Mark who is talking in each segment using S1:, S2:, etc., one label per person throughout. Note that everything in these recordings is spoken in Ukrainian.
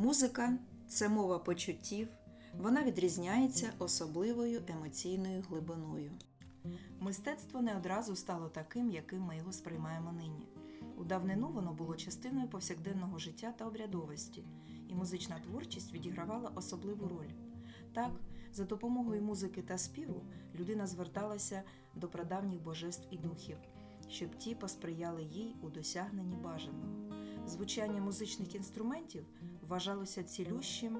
S1: Музика це мова почуттів, вона відрізняється особливою емоційною глибиною. Мистецтво не одразу стало таким, яким ми його сприймаємо нині. У давнину воно було частиною повсякденного життя та обрядовості, і музична творчість відігравала особливу роль. Так, за допомогою музики та співу людина зверталася до прадавніх божеств і духів, щоб ті посприяли їй у досягненні бажаного. Звучання музичних інструментів вважалося цілющим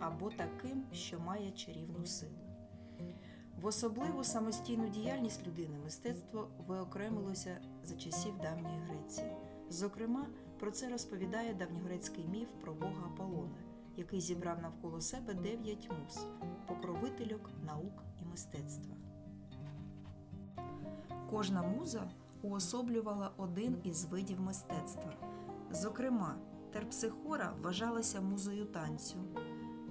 S1: або таким, що має чарівну силу. В особливу самостійну діяльність людини мистецтво виокремилося за часів давньої Греції. Зокрема, про це розповідає давньогрецький міф про бога Аполлона, який зібрав навколо себе дев'ять муз, покровительок наук і мистецтва. Кожна муза уособлювала один із видів мистецтва. Зокрема, Терпсихора вважалася музою танцю,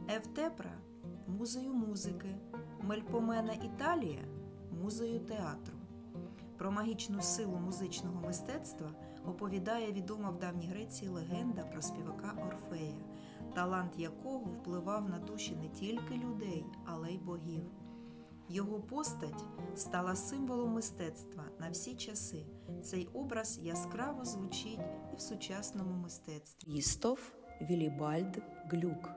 S1: Евтепра музою музики, Мельпомена Італія музою театру. Про магічну силу музичного мистецтва оповідає відома в давній Греції легенда про співака Орфея, талант якого впливав на душі не тільки людей, але й богів. Його постать стала символом мистецтва на всі часи. Цей образ яскраво звучить і в сучасному мистецтві. Їстоф Вілібальд Глюк,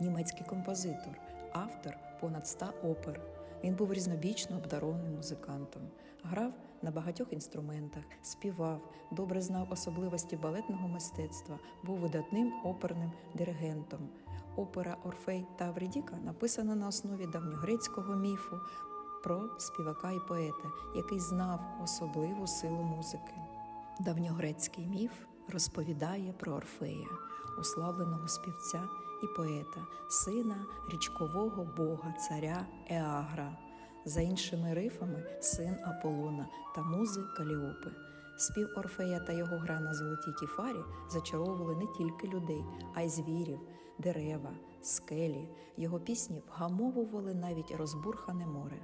S1: німецький композитор, автор понад ста опер. Він був різнобічно обдарованим музикантом, грав на багатьох інструментах, співав, добре знав особливості балетного мистецтва, був видатним оперним диригентом. Опера Орфей та Авридіка написана на основі давньогрецького міфу про співака і поета, який знав особливу силу музики. Давньогрецький міф розповідає про Орфея, уславленого співця і поета, сина річкового бога царя Еагра, за іншими рифами син Аполлона та музи Каліопи. Спів Орфея та його гра на золотій кіфарі зачаровували не тільки людей, а й звірів, дерева, скелі. Його пісні вгамовували навіть розбурхане море.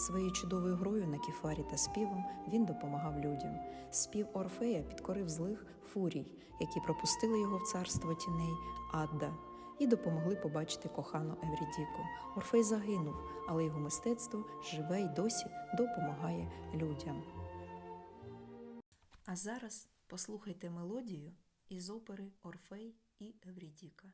S1: Своєю чудовою грою на кіфарі та співом він допомагав людям. Спів Орфея підкорив злих фурій, які пропустили його в царство тіней Адда і допомогли побачити кохану Еврідіку. Орфей загинув, але його мистецтво живе й досі допомагає людям. А зараз послухайте мелодію із опери Орфей і Еврідіка.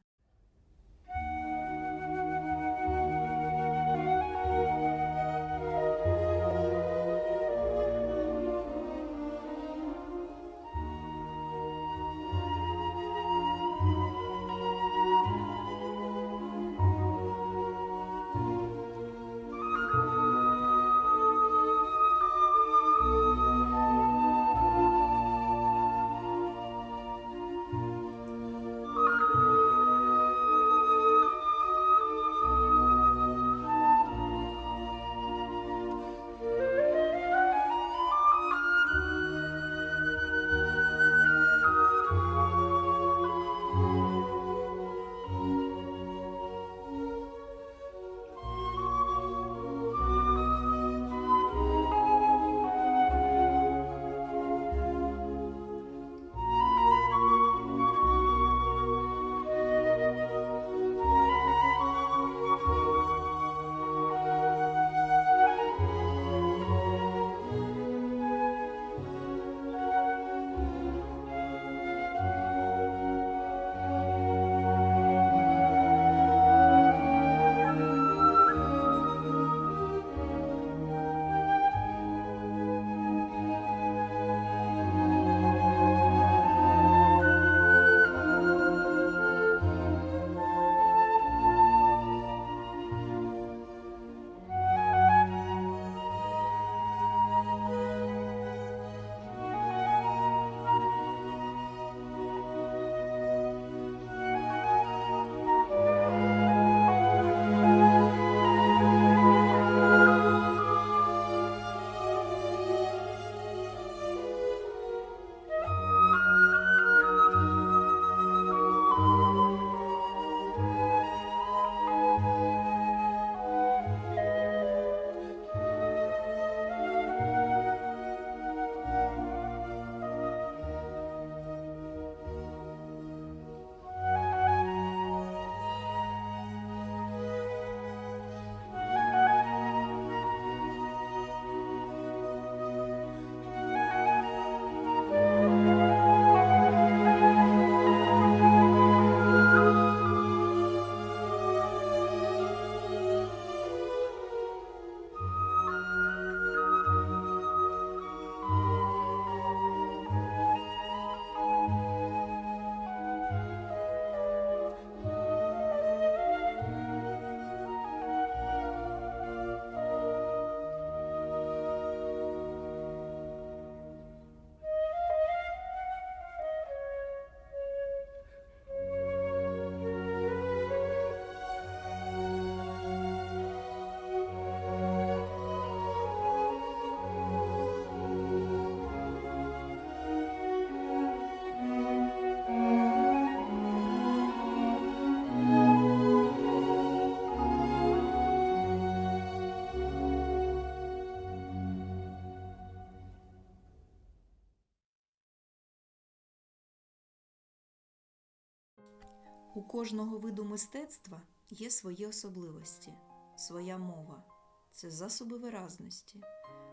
S1: У кожного виду мистецтва є свої особливості, своя мова це засоби виразності,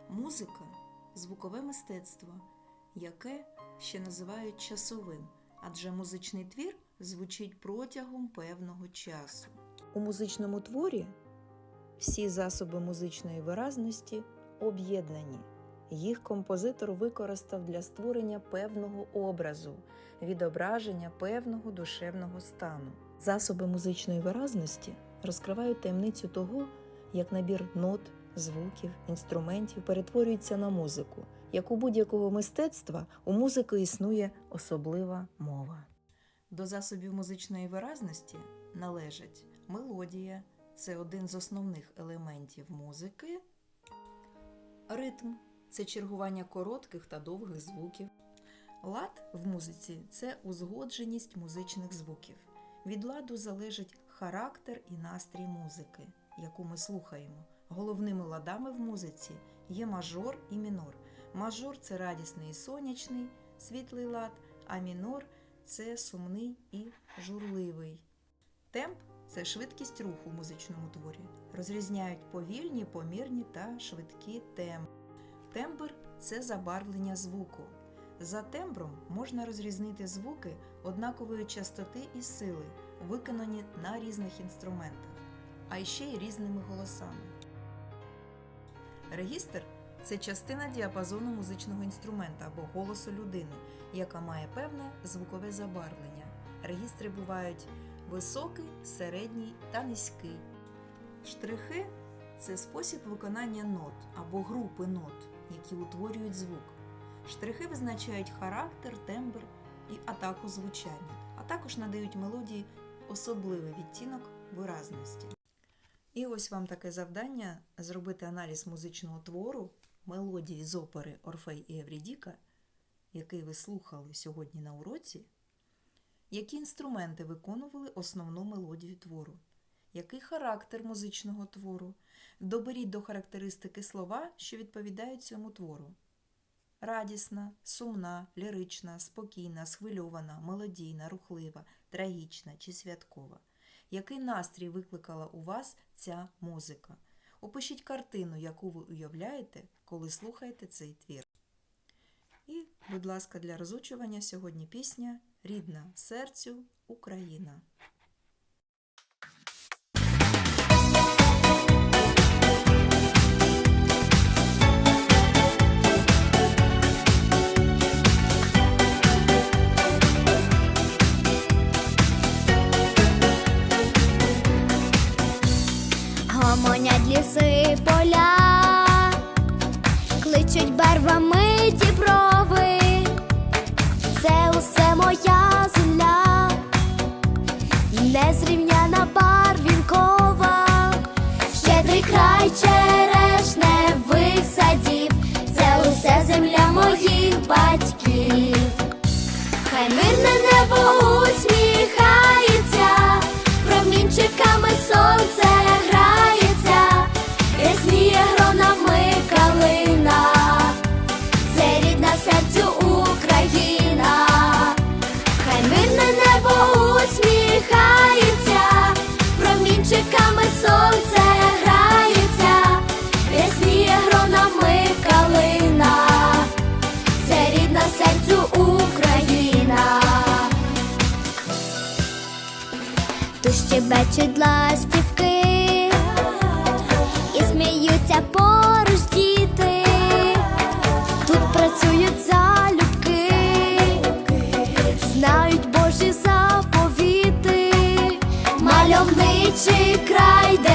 S1: музика звукове мистецтво, яке ще називають часовим, адже музичний твір звучить протягом певного часу. У музичному творі всі засоби музичної виразності об'єднані. Їх композитор використав для створення певного образу, відображення певного душевного стану. Засоби музичної виразності розкривають таємницю того, як набір нот, звуків, інструментів перетворюється на музику. Як у будь-якого мистецтва, у музики існує особлива мова. До засобів музичної виразності належать мелодія, це один з основних елементів музики, ритм це чергування коротких та довгих звуків. Лад в музиці це узгодженість музичних звуків. Від ладу залежить характер і настрій музики, яку ми слухаємо. Головними ладами в музиці є мажор і мінор. Мажор це радісний і сонячний, світлий лад, а мінор це сумний і журливий. Темп це швидкість руху в музичному творі. Розрізняють повільні, помірні та швидкі темпи. Тембр це забарвлення звуку. За тембром можна розрізнити звуки однакової частоти і сили, виконані на різних інструментах, а ще й різними голосами. Регістр це частина діапазону музичного інструмента або голосу людини, яка має певне звукове забарвлення. Регістри бувають високий, середній та низький. Штрихи це спосіб виконання нот або групи нот, які утворюють звук. Штрихи визначають характер, тембр і атаку звучання, а також надають мелодії особливий відтінок виразності. І ось вам таке завдання зробити аналіз музичного твору мелодії з опери Орфей і Еврідіка, який ви слухали сьогодні на уроці, які інструменти виконували основну мелодію твору, який характер музичного твору. Доберіть до характеристики слова, що відповідають цьому твору. Радісна, сумна, лірична, спокійна, схвильована, мелодійна, рухлива, трагічна чи святкова. Який настрій викликала у вас ця музика? Опишіть картину, яку ви уявляєте, коли слухаєте цей твір. І, будь ласка, для розучування сьогодні пісня Рідна серцю Україна.
S2: que щебечуть ластівки і сміються поруч діти. Тут працюють залюбки, знають Божі заповіти, мальовничий край, де